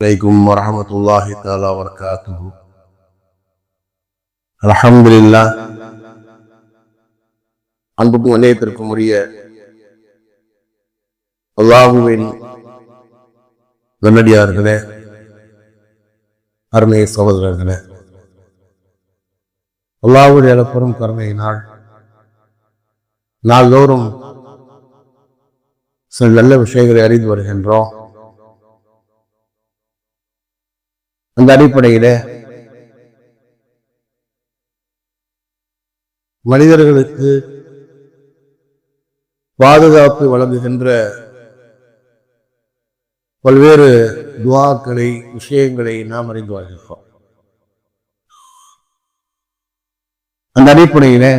عليكم ورحمة الله تعالى وبركاته الحمد لله அன்புக்கும் வணிகத்திற்கும் உரிய அல்லாஹுவின் நல்லடியார்களே அருமை சகோதரர்களே அல்லாஹுடைய அளப்பெரும் கருணையினால் நாள்தோறும் சில நல்ல விஷயங்களை அறிந்து வருகின்றோம் அந்த அடிப்படையில் மனிதர்களுக்கு பாதுகாப்பு வழங்குகின்ற பல்வேறு துவாக்களை விஷயங்களை நாம் அறிந்து வருகிறோம் அந்த அடிப்படையில்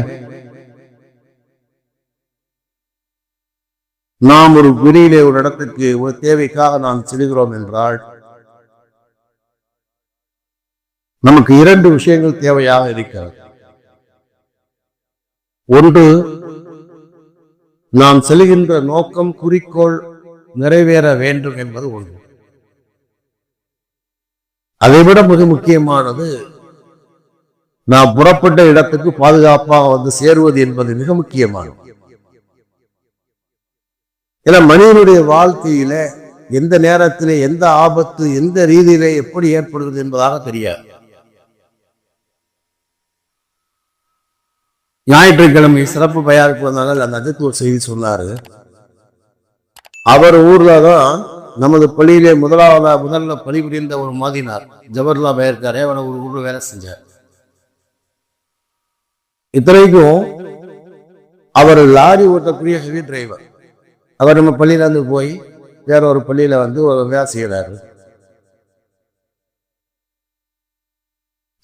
நாம் ஒரு வெளியிலே ஒரு இடத்துக்கு ஒரு தேவைக்காக நாம் செல்கிறோம் என்றால் நமக்கு இரண்டு விஷயங்கள் தேவையாக இருக்கிறது. ஒன்று நாம் செல்கின்ற நோக்கம் குறிக்கோள் நிறைவேற வேண்டும் என்பது ஒன்று. அதைவிட மிக முக்கியமானது நாம் புறப்பட்ட இடத்துக்கு பாதுகாப்பாக வந்து சேருவது என்பது மிக முக்கியமானது. ஏன்னா மனிதனுடைய வாழ்க்கையில எந்த நேரத்திலே எந்த ஆபத்து எந்த ரீதியிலே எப்படி ஏற்படுகிறது என்பதாக தெரியாது. ஞாயிற்றுக்கிழமை சிறப்பு தயாரிப்பு வந்தாலும் அந்த அதுக்கு ஒரு செய்தி சொன்னார். அவர் ஊர்ல தான் நமது பள்ளியிலே முதலாவதா முதல்ல பணிபுரிந்த ஒரு மாதினார் ஜவஹர்லால் இருக்காரு. அவனை ஒரு ஊரில் வேலை செஞ்சார். இத்தனைக்கும் அவர் லாரி ஓட்டக்கூடிய ஹெவி டிரைவர் அவர் நம்ம பள்ளியில இருந்து போய் வேற ஒரு பள்ளியில வந்து ஒரு வேலை செய்யறாரு.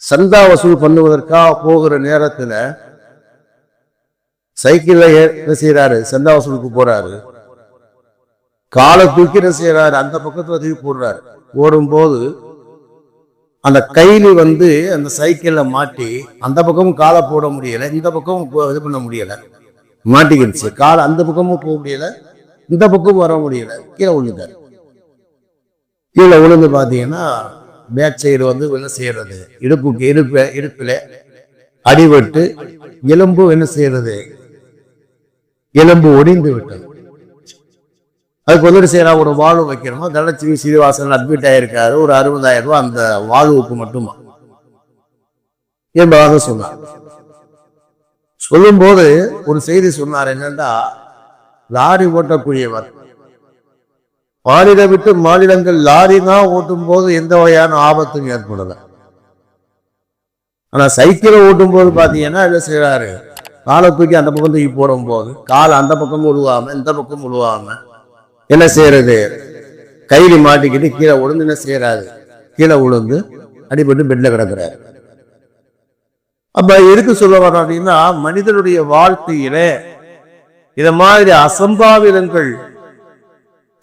சந்தா வசூல் பண்ணுவதற்காக போகிற நேரத்தில் சைக்கிள்ல என்ன செய்யறாரு சந்தா வசூலுக்கு போறாரு. காலை தூக்கி என்ன செய்யறாரு அந்த பக்கத்துல தூக்கி போடுறாரு. ஓடும்போது அந்த கையில் வந்து அந்த சைக்கிள்ல மாட்டி அந்த பக்கமும் காலை போட முடியல இந்த பக்கமும் போ- இது பண்ண முடியல. மாட்டிக்கிடுச்சு. காலை அந்த பக்கமும் போக முடியல இந்த பக்கமும் வர முடியல. கீழே விழுந்தாரு கீழே விழுந்து பார்த்தீங்கன்னா பேக் சைடு வந்து என்ன செய்யறது இடுப்புக்கு இடுப்பு இடுப்பில் அடிபட்டு எலும்பு என்ன செய்யறது எலும்பு ஒடிந்து விட்டது. அதுக்கு உதவி செய்யறா ஒரு வாழ்வு வைக்கணுமா தனலட்சுமி சீனிவாசன் அட்மிட் ஆயிருக்காரு. ஒரு அறுபதாயிரம் ரூபாய் அந்த வாழ்வுக்கு மட்டுமா? என்பதாக சொன்னார். சொல்லும்போது ஒரு செய்தி சொன்னார் என்னன்னா லாரி ஓட்டக்கூடியவர். மாநிலம் விட்டு மாநிலங்கள் லாரி தான் ஓட்டும் போது எந்த வகையான ஆபத்தும் ஏற்படல. ஆனா சைக்கிளை ஓட்டும் போது பாத்தீங்கன்னா என்ன செய்யறாரு காலை தூக்கி அந்த பக்கம் தூக்கி போடும் போது கால் அந்த பக்கம் உழுவாம இந்த பக்கம் உழுவாம என்ன செய்யறது? கையில் மாட்டிக்கிட்டு கீழே விழுந்து என்ன செய்யறாரு? கீழே உழுந்து அடிபட்டு பெட்ல கிடக்குறாரு. அப்ப எதுக்கு சொல்ல வரோம் அப்படின்னா மனிதனுடைய வாழ்க்கையில இத மாதிரி அசம்பாவிதங்கள்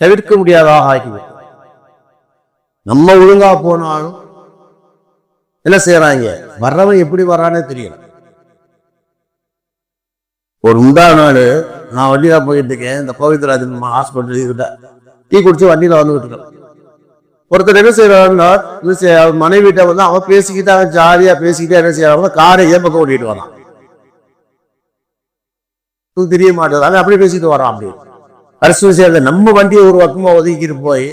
தவிர்க்க முடியாததாக ஆகிவிடும். நம்ம ஒழுங்கா போனாலும் என்ன செய்யறாங்க? வர்றவன் எப்படி வர்றானே தெரியல. ஒரு முந்தா நாள் நான் வண்டியில போயிட்டு இருக்கேன். இந்த கோவிந்தராஜன் ஹாஸ்பிட்டல் கிட்ட டீ குடிச்சு வண்டியில வந்துகிட்டு இருக்கேன். ஒருத்தர் என்ன செய்யறாருன்னா என்ன செய்ய- மனைவிட்ட வந்து அவன் பேசிக்கிட்டு அவன் ஜாலியா பேசிக்கிட்டே என்ன செய்யறாங்க காரை ஏன் பக்கம் ஓட்டிட்டு வரான். தூ தெரிய மாட்டேது அவன் அப்படியே பேசிட்டு வரான் அப்படி அரசு செய்யறது? நம்ம வண்டியை ஒரு பக்கமாக ஒதுக்கிட்டு போய்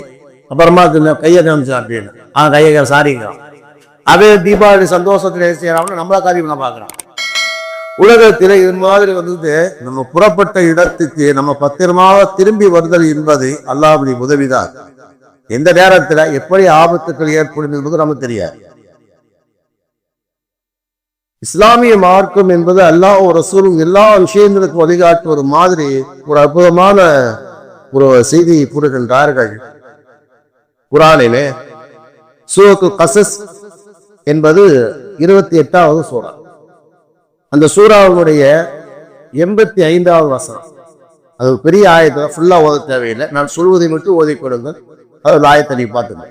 அப்புறமா கையை காமிச்சான் அப்படின்னு. அவன் கையை சாரிங்கிறான் அதே தீபாவளி சந்தோஷத்தில் என்ன செய்யறாங்க நம்மள காரியம் நான் பாக்குறான் உலகத்தில இது மாதிரி வந்து நம்ம புறப்பட்ட இடத்துக்கு நம்ம பத்திரமாக திரும்பி வருதல் என்பது அல்லாவுடைய உதவிதான். எந்த நேரத்துல எப்படி ஆபத்துக்கள் ஏற்படும் என்பது நமக்கு தெரியாது. இஸ்லாமிய மார்க்கம் என்பது அல்லாஹ் ரசூலும் எல்லா விஷயங்களுக்கும் வழிகாட்டு ஒரு மாதிரி ஒரு அற்புதமான ஒரு செய்தி கூறுகின்றார்கள். குரானிலே சூரத்து கசஸ் என்பது இருபத்தி எட்டாவது சூறா. அந்த சூறாவுடைய எண்பத்தி ஐந்தாவது வசனம். அது ஒரு பெரிய ஆயத்தை ஃபுல்லா ஓத தேவையில்லை. நான் சொல்வதை மட்டும் ஓதி கொடுங்கள் அது ஆயத்தை நீ பார்த்துங்க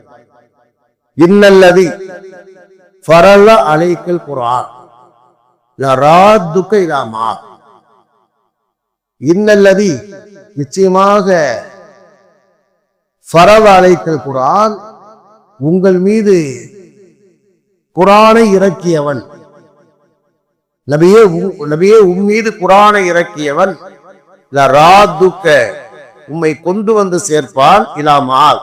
இன்னல்லதி ஃபரல அலைக்கல் குரான் லராத்துக்க இலாமா இன்னல்லதி நிச்சயமாக ஃபரல அலைக்கல் குரான் உங்கள் மீது குரானை இறக்கியவன். நபியே நபியே உன் மீது குரானை இறக்கியவன் ராதுக்க உம்மை கொண்டு வந்து சேர்ப்பான் இலாமால்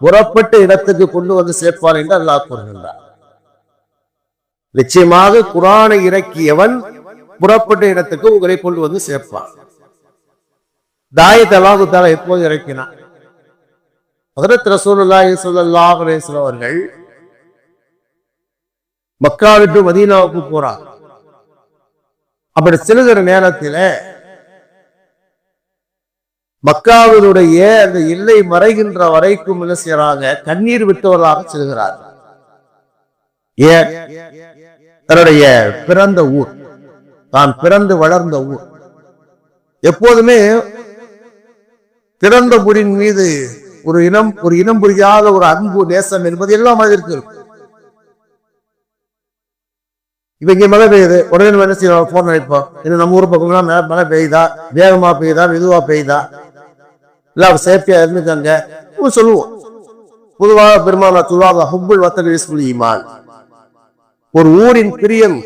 புறப்பட்ட இடத்துக்கு கொண்டு வந்து சேர்ப்பான் என்று அல்லாஹ் கூறுகின்றார் நிச்சயமாக குரானை இறக்கியவன் புறப்பட்ட இடத்துக்கு உங்களை கொண்டு வந்து சேர்ப்பான். தாயத் அல்லாஹு தாலா எப்போது இறக்கினான்? ஹதரத் ரசூலுல்லாஹி ஸல்லல்லாஹு அலைஹி வஸல்லம் அவர்கள் மக்கா விட்டு மதீனாவுக்கு போறார் அப்படி செலுகிற நேரத்தில் மக்காவினுடைய அந்த இல்லை மறைகின்ற வரைக்கும் என்ன செய்யறாங்க கண்ணீர் விட்டவர்களாக செல்கிறார் ஏன்? தன்னுடைய பிறந்த ஊர். தான் பிறந்து வளர்ந்த ஊர். எப்போதுமே பிறந்த ஊரின் மீது ஒரு இனம் ஒரு இனம் புரியாத ஒரு அன்பு நேசம் என்பது எல்லா மாதிரி இருக்கும். இப்ப இங்கே மழை பெய்யுது. உடனே நம்ம என்ன செய்யணும்? போன் நினைப்போம் இன்னும் நம்ம ஊர் பக்கம்லாம் மழை மழை பெய்யுதா? வேகமா பெய்யுதா? மெதுவாக பெய்யுதா? இல்லை அவர் சேஃப்டியாக இருந்துட்டாங்க சொல்லுவோம். பொதுவாக பெருமானா சொல்லுவாங்க ஹுப்புல் வத்தல் ஈமான். ஒரு ஊரின் பிரியம்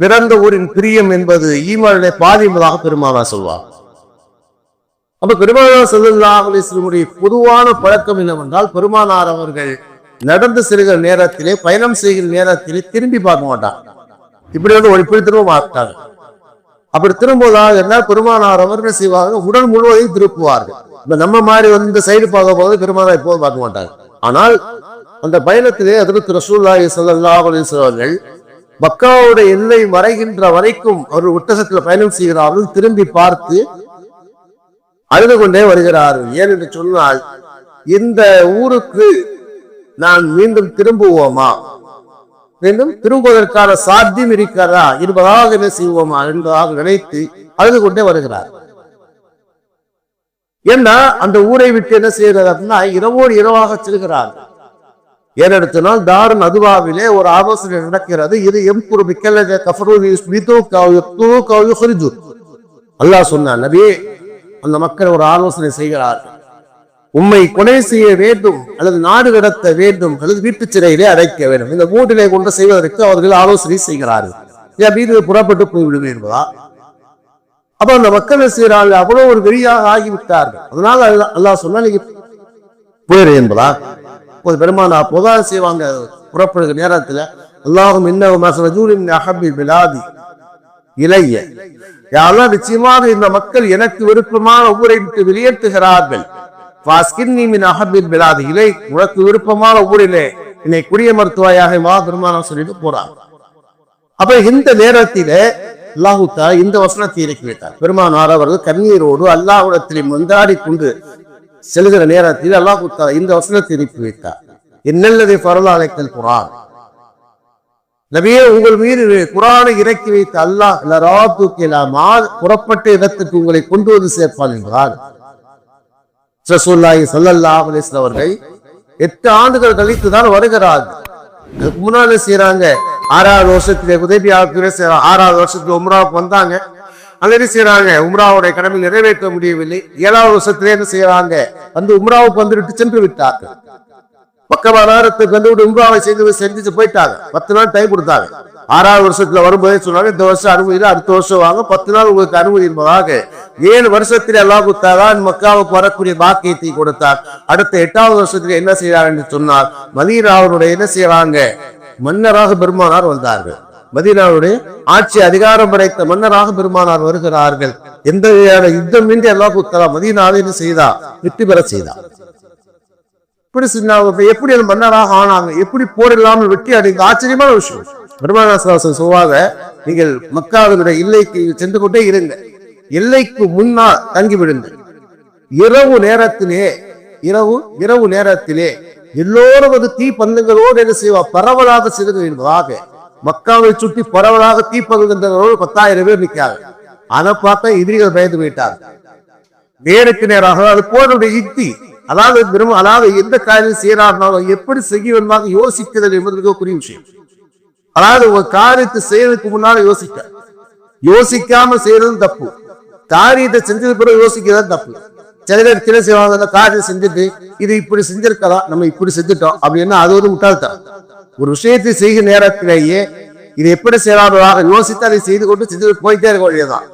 பிறந்த ஊரின் பிரியம் என்பது ஈமானுடைய பாதி என்பதாக பெருமானா சொல்வார். அப்ப பெருமானா செல்லுல்லாஹ் அலிஸ்லமுடைய பொதுவான பழக்கம் என்னவென்றால் பெருமானார் அவர்கள் நடந்து செல்கிற நேரத்திலே பயணம் செய்கிற நேரத்திலே திரும்பி பார்க்க மாட்டாங்க இப்படி வந்து ஒரு இப்படி திரும்ப மாட்டாங்க அப்படி திரும்புவதாக இருந்தால் பெருமானார் அவர்கள் செய்வாங்க உடல் முழுவதையும் திருப்புவார்கள். இப்ப நம்ம மாதிரி வந்து இந்த சைடு பார்க்க போது பெருமானார் எப்போதும் பார்க்க மாட்டாங்க ஆனால் அந்த பயணத்திலே அதற்கு ரசூல்லாய் ஸல்லல்லாஹு அவர்கள் மக்காவுடைய எல்லை மறைகின்ற வரைக்கும் அவர் ஒட்டசத்தில் பயணம் செய்கிறார்கள். திரும்பி பார்த்து அழுது கொண்டே வருகிறார்கள். ஏன் என்று சொன்னால் இந்த ஊருக்கு நான் மீண்டும் திரும்புவோமா? மீண்டும் திரும்புவதற்கான சாத்தியம் இருக்கிறதா? என்பதாக என்ன செய்வோமா என்பதாக நினைத்து அழுது கொண்டே வருகிறார். ஏன்னா அந்த ஊரை விட்டு என்ன செய்யறது அப்படின்னா இரவோடு இரவாக செல்கிறார். ஏனெடுத்தினால் தாரன் அதுவாவிலே ஒரு ஆலோசனை நடக்கிறது. இது எம் குரு மிக்கல்ல கஃபரு அல்லாஹ் சொன்னார் நபியே அந்த மக்கள் ஒரு ஆலோசனை செய்கிறார்கள். உண்மை கொலை செய்ய வேண்டும் அல்லது நாடு கடத்த வேண்டும் அல்லது வீட்டு சிறையிலே அடைக்க வேண்டும். இந்த மூட்டிலே கொண்டு செய்வதற்கு அவர்கள் ஆலோசனை செய்கிறார்கள். என் மீது புறப்பட்டு போய்விடுவேன் என்பதா? அப்ப அந்த மக்கள் என்ன செய்கிறார்கள்? அவ்வளவு ஒரு வெறியாக ஆகிவிட்டார்கள். அதனால அல்லாஹ் அல்லாஹ் சொன்னா நீங்க போயிரு என்பதா? இப்போது பெருமானா பொதா செய்வாங்க. புறப்படுகிற நேரத்துல அல்லாஹும் இன்னும் மசரஜூரின் அஹபி பிலாதி இளைய யாரெல்லாம் நிச்சயமாக இந்த மக்கள் எனக்கு விருப்பமான ஊரை விட்டு வெளியேற்றுகிறார்கள். மின் இலை உனக்கு விருப்பமான ஊரிலே என்னை குடியமர்த்துவாயாக மா பெருமானம் சொல்லிட்டு போறார். அப்ப இந்த நேரத்திலே அல்லாஹூத்தா இந்த வசனத்தை இறக்கி வைத்தார் பெருமானார் அவர்கள் கண்ணீரோடு அல்லாஹுடத்திலே மந்தாடி கொண்டு செல்கிற நேரத்தில் அல்லாஹூத்தா இந்த வசனத்தை இறக்கி வைத்தார் என்னல்லதை பரலாலைக்கல் குரான். நபியே உங்கள் மீது குரானை இறக்கி வைத்த அல்லாஹ் புறப்பட்ட இடத்துக்கு உங்களை கொண்டு வந்து சேர்ப்பான் என்றார். ரசூல்லாய் ஸல்லல்லாஹு அலைஹி அவர்கள் எட்டு ஆண்டுகள் கழித்து தான் வருகிறார்கள் அதுக்கு முன்னால செய்யறாங்க ஆறாவது வருஷத்துல உதவியாளர் ஆறாவது வருஷத்துல உம்ராவுக்கு வந்தாங்க. அங்க என்ன செய்யறாங்க உம்ராவுடைய கடமை நிறைவேற்ற முடியவில்லை. ஏழாவது வருஷத்துல என்ன செய்யறாங்க வந்து உம்ராவுக்கு வந்துவிட்டு சென்று விட்டார்கள். பக்கவாதாரத்துக்கு வந்து விட்டு உம்ராவை செய்து செஞ்சு போயிட்டாங்க. பத்து நாள் டைம் கொடுத்தாங்க. ஆறாவது வருஷத்துல வரும்போதே சொன்னாங்க இந்த வருஷம் அனுமதி அடுத்த வருஷம் வாங்க பத்து நாள் உங்களுக்கு அனுமதி என்பதாக. ஏழு வருஷத்தில் எல்லாம் கொடுத்தாதான் மக்காவுக்கு வரக்கூடிய பாக்கியத்தை கொடுத்தார். அடுத்த எட்டாவது வருஷத்துல என்ன செய்யறார் என்று சொன்னார் மதீனாவுடைய என்ன செய்யறாங்க மன்னராக பெருமானார் வந்தார்கள். மதீனாவுடைய ஆட்சி அதிகாரம் படைத்த மன்னராக பெருமானார் வருகிறார்கள். எந்த வகையான யுத்தமின்றி அல்லாஹ் குத்தலா மதீனாவை என்ன செய்தா? வெற்றி பெற செய்தார் இப்படி சின்ன எப்படி அந்த மன்னராக ஆனாங்க? எப்படி போர் இல்லாமல் வெற்றி அடைந்த? ஆச்சரியமான விஷயம். பெருமானாசன் சொல்வாங்க நீங்கள் மக்காவினுடைய எல்லைக்கு சென்று கொண்டே இருங்க. எல்லைக்கு முன்னால் தங்கி விழுந்து இரவு நேரத்திலே இரவு இரவு நேரத்திலே எல்லோரும் அது தீ பந்தங்களோடு என்ன செய்வா? பரவலாக சிறுக என்பதாக. மக்காவை சுற்றி பரவலாக தீ பங்குகின்றவரோடு பத்தாயிரம் பேர் நிற்காங்க அதை பார்த்தா எதிரிகள் பயந்து போயிட்டாங்க. நேருக்கு நேராக அது போருடைய யுக்தி. அதாவது அதாவது எந்த காரியம் செய்யறாருனாலும் எப்படி செய்ய வேண்டுமாக யோசிக்கிறது என்பதற்கு ஒரு விஷயம். அதாவது ஒரு காரியத்தை செய்யறதுக்கு முன்னால யோசிக்க. யோசிக்காம செய்யறது தப்பு. காரியத்தை செஞ்சது பிறகு யோசிக்கிறது தப்பு. சில பேர் தின செய்வாங்க அந்த காரியம் செஞ்சுட்டு இது இப்படி செஞ்சிருக்கலாம் நம்ம இப்படி செஞ்சுட்டோம். அப்படின்னா அது ஒரு முட்டாள்தான் ஒரு விஷயத்தை செய்கிற நேரத்திலேயே இது எப்படி செய்யறாங்க யோசித்து அதை செய்து கொண்டு செஞ்சு போயிட்டே இருக்க வேண்டியதுதான்.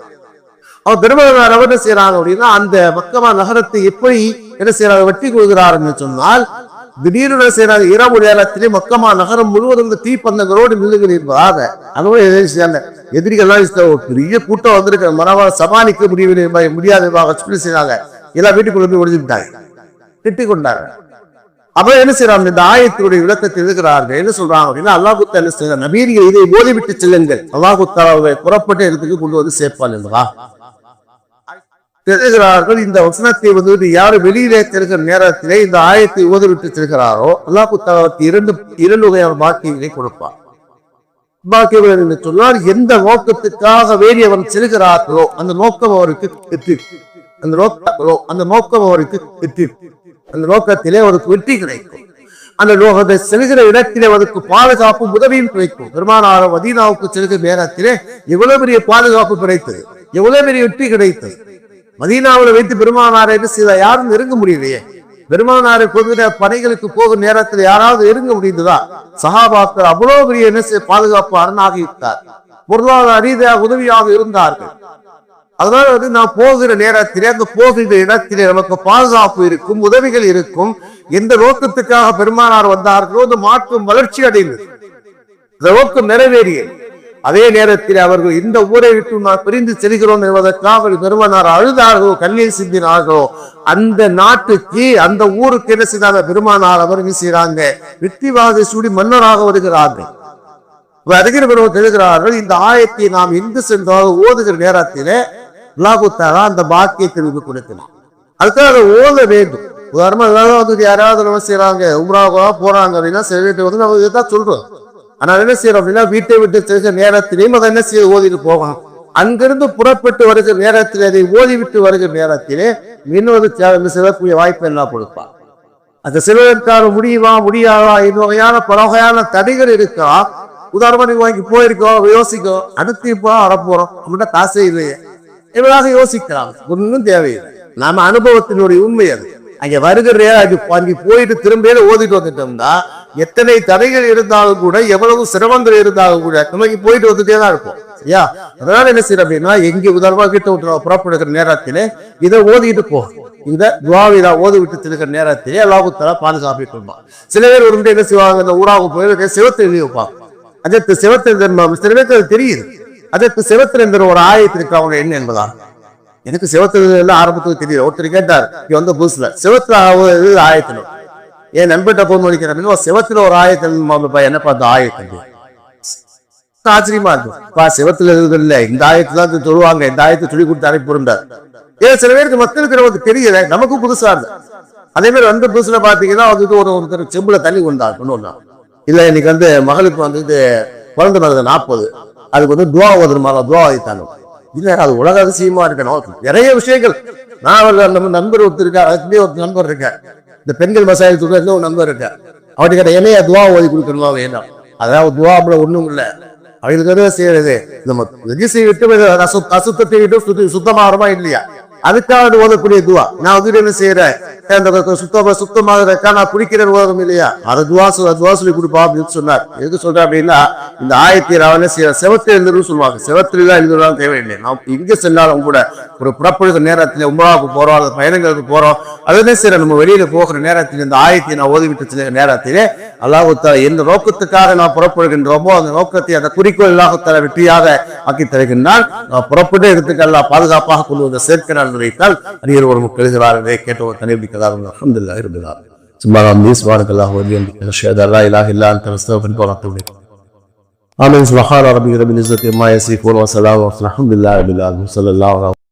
அவன் பெருமகனார் அவர் என்ன செய்யறாங்க அப்படின்னா அந்த மக்கமா நகரத்தை எப்படி என்ன செய்யறாங்க வெட்டி கொள்கிறாருன்னு சொன்னால் திடீர்னு செய்யறாங்க இரவு நேரத்திலே மொத்தமா நகரம் முழுவதும் இந்த தீப்பந்தங்களோடு நில்லுகள் அதுவும் எதிரி செய்யாங்க பெரிய கூட்டம் வந்திருக்க மனவா சமாளிக்க முடியவில்லை முடியாத சொல்லி செய்றாங்க எல்லாம் வீட்டுக்குள்ள போய் ஒழிஞ்சுட்டாங்க திட்டிக் கொண்டாங்க. அப்ப என்ன செய்யறாங்க இந்த ஆயத்தினுடைய விளக்கத்தை எழுதுகிறார்கள். என்ன சொல்றாங்க அப்படின்னா அல்லாஹுத்தா என்ன செய்யறாங்க நபீர்கள் இதை ஓதிவிட்டு செல்லுங்கள். அல்லாஹுத்தாவை புறப்பட்ட இடத்துக்கு கொண்டு வந்து சேர்ப்பாள் என்பதா? தெரிகிறார்கள். இந்த வசனத்தை வந்து யார் வெளியிலே தெரிகிற நேரத்திலே இந்த ஆயத்தை ஓதிவிட்டு செல்கிறாரோ அல்லா புத்தகத்தை இரண்டு இரண்டு வகையான பாக்கியங்களை கொடுப்பார். பாக்கியங்கள் என்று சொன்னால் எந்த நோக்கத்துக்காக வேண்டி அவன் செல்கிறார்களோ அந்த நோக்கம் அவருக்கு வெற்றி. அந்த நோக்கங்களோ அந்த நோக்கம் அவருக்கு வெற்றி. அந்த நோக்கத்திலே அவருக்கு வெற்றி கிடைக்கும். அந்த லோகத்தை செல்கிற இடத்திலே அவருக்கு பாதுகாப்பு உதவியும் கிடைக்கும். பெருமானாரம் மதீனாவுக்கு செல்கிற நேரத்திலே எவ்வளவு பெரிய பாதுகாப்பு கிடைத்தது? எவ்வளவு பெரிய வெற்றி கிடைத்தது? மதீனாவில் வைத்து பெருமானாரை என்ன செய்த யாரும் நெருங்க முடியலையே. பெருமானாரை போகிற பணிகளுக்கு போகும் நேரத்தில் யாராவது நெருங்க முடிந்ததா? சகாபாக்கள் அவ்வளவு பெரிய என்ன செய்ய பாதுகாப்பு அரணாகி பொருளாதார ரீதியாக உதவியாக இருந்தார்கள். அதனால வந்து நான் போகிற நேரத்திலே அந்த போகிற இடத்திலே நமக்கு பாதுகாப்பு இருக்கும் உதவிகள் இருக்கும். எந்த நோக்கத்துக்காக பெருமானார் வந்தார்களோ அந்த மாற்றம் வளர்ச்சி அடைந்தது. இந்த நோக்கம் நிறைவேறியது. அதே நேரத்தில் அவர்கள் இந்த ஊரை விட்டு நாம் பிரிந்து செல்கிறோம் என்பதற்காக பெருமானார் அழுதார்களோ கண்ணீர் சிந்தினார்களோ அந்த நாட்டுக்கு அந்த ஊருக்கு என்ன செய்தாங்க? பெருமானார் அவர் என்ன செய்யறாங்க வெற்றிவாத சூடி மன்னராக வருகிறார்கள். வருகிற பிறகு தெரிகிறார்கள் இந்த ஆயத்தை நாம் இந்து சென்றாக ஓதுகிற நேரத்திலே உலாகுத்தாரா அந்த பாக்கியத்தை நமக்கு கொடுக்கலாம். அதுக்காக அதை ஓத வேண்டும். உதாரணமா ஏதாவது வந்து யாராவது நம்ம செய்யறாங்க உம்ராவா போறாங்க அப்படின்னா சில வந்து நம்ம இதான் சொல்றோம். ஆனால் என்ன செய்யறோம் அப்படின்னா வீட்டை விட்டு தெரிஞ்ச நேரத்திலையும் அதை என்ன செய்ய ஓதிட்டு போகணும் அங்கிருந்து புறப்பட்டு வருகிற நேரத்தில் அதை ஓதிவிட்டு வருகிற நேரத்திலே இன்னொரு தேவை செல்லக்கூடிய வாய்ப்பு எல்லாம் கொடுப்பார் அந்த சிலருக்கான முடியுமா முடியாதா இது வகையான பல வகையான தடைகள் இருக்கா? உதாரணமா நீங்க வாங்கி போயிருக்கோம் யோசிக்கோ அடுத்து இப்போ வரப்போறோம்? அப்படின்னா காசே இல்லையே. இவராக யோசிக்கலாம் ஒன்றும் தேவையில்லை. நாம அனுபவத்தினுடைய உண்மை அது. அங்க வருகிற அது அங்கே போயிட்டு திரும்ப ஓதிட்டு வந்துட்டோம்னா எத்தனை தடைகள் இருந்தாலும் கூட எவ்வளவு சிரமங்கள் இருந்தாலும் கூட நமக்கு போயிட்டு வந்துட்டே தான் இருப்போம். சரியா அதனால என்ன செய்யற அப்படின்னா எங்க உதாரணமா கிட்ட விட்டு புறப்படுகிற நேரத்திலே இதை ஓதிட்டு போ. இந்த துவாவிதா ஓதி விட்டு திருக்கிற நேரத்திலே அல்லாஹுத்தலா பாதுகாப்பிட்டு இருப்பான் சில பேர் ஒரு என்ன செய்வாங்க இந்த ஊராக போய் சிவத்தை எழுதி வைப்பாங்க. அதற்கு சிவத்திரந்தன் சில பேருக்கு அது தெரியுது. அதற்கு சிவத்திரந்தர் ஒரு ஆயத்திற்கு அவங்க என்ன என்பதா? எனக்கு சிவத்திரந்தர் எல்லாம் ஆரம்பத்துக்கு தெரியுது. ஒருத்தர் கேட்டார் இங்க வந்து புதுசுல சிவத்திர ஆயத்தினர் என் நண்பர்கிட்ட போன் பண்ணிக்கிறேன் சிவத்துல ஒரு ஆயத்தன் என்னப்பா அந்த ஆயத்தன் ஆச்சரியமா இருக்கும் பா சிவத்துல இல்ல இந்த ஆயத்துல தான் தொழுவாங்க இந்த ஆயத்தை சொல்லி கொடுத்து அனுப்பியிருந்தார் ஏன் சில பேருக்கு மக்களுக்கு நமக்கு தெரியல நமக்கும் புதுசா இருக்கு. அதே மாதிரி வந்த புதுசுல பாத்தீங்கன்னா வந்துட்டு ஒரு ஒருத்தர் செம்புல தண்ணி கொண்டார் கொண்டு இல்ல இன்னைக்கு வந்து மகளுக்கு வந்து இது குழந்தை மருந்து நாற்பது. அதுக்கு வந்து துவா ஓதுற மாதிரி துவா வைத்தாங்க இல்ல அது உலக அதிசயமா இருக்கணும் நிறைய விஷயங்கள். நான் அவர் நம்ம நண்பர் ஒருத்தர் இருக்கேன் அதுக்குமே ஒரு நண்பர் இருக்கேன் இந்த பெண்கள் மசாயில் துறையில ஒரு நண்பர் இருக்கா அவர்கிட்ட கேட்ட என்னைய துவா ஓதி கொடுக்கணுமா வேண்டாம் அதாவது துவா அப்படி ஒண்ணும் இல்லை. அவங்களுக்கு செய்யறது நம்ம ரெஜிஸ்ட்ரி விட்டு அசுத்தத்தை விட்டு சுத்தமாகறமா இல்லையா? அதுக்காக ஓதக்கூடிய துவா. நான் வந்து என்ன செய்யறேன் சுத்தமா சுத்தமாக இருக்கா நான் குடிக்கிற ஓதம் இல்லையா? அதை துவா துவா சொல்லி கொடுப்பா அப்படின்னு சொன்னார். எதுக்கு சொல்றேன் அப்படின்னா இந்த ஆயத்தி ராவன செய்ய செவத்தில் எழுந்துரும் சொல்லுவாங்க. செவத்தில் தான் எழுந்துடலாம் தேவையில்லை. நாம் எங்க சென்றாலும் கூட ஒரு புறப்படுகிற நேரத்தில் உமராவுக்கு போறோம் அல்லது பயணங்களுக்கு போறோம். அது என்ன செய்யற நம்ம வெளியில போகிற நேரத்தில் இந்த ஆயத்தை நான் ஓதிவிட்டு நேரத்திலே அல்லாஹுத்தா எந்த நோக்கத்துக்காக நான் புறப்படுகின்றோமோ அந்த நோக்கத்தை அந்த குறிக்கோள் அல்லாஹுத்தால வெற்றியாக ஆக்கி தருகின்றால் புறப்பட்டு இடத்துக்கு எல்லாம் பாதுகாப்பாக கொண்டு வந்த சேர்க்கிறார் வைத்தால் அந்நியர் ஒரு எழுதுகிறார் இதை கேட்டவர் தனிப்பிக்கிறார் அலமதுல்லா இருந்தார் سبحان الله سبحانك اللهم وبحمدك اشهد ان لا اله الا انت نستغفرك ونتوب اليك امين سبحان ربك رب العزه عما يصفون وسلام الحمد لله رب العالمين صلى الله عليه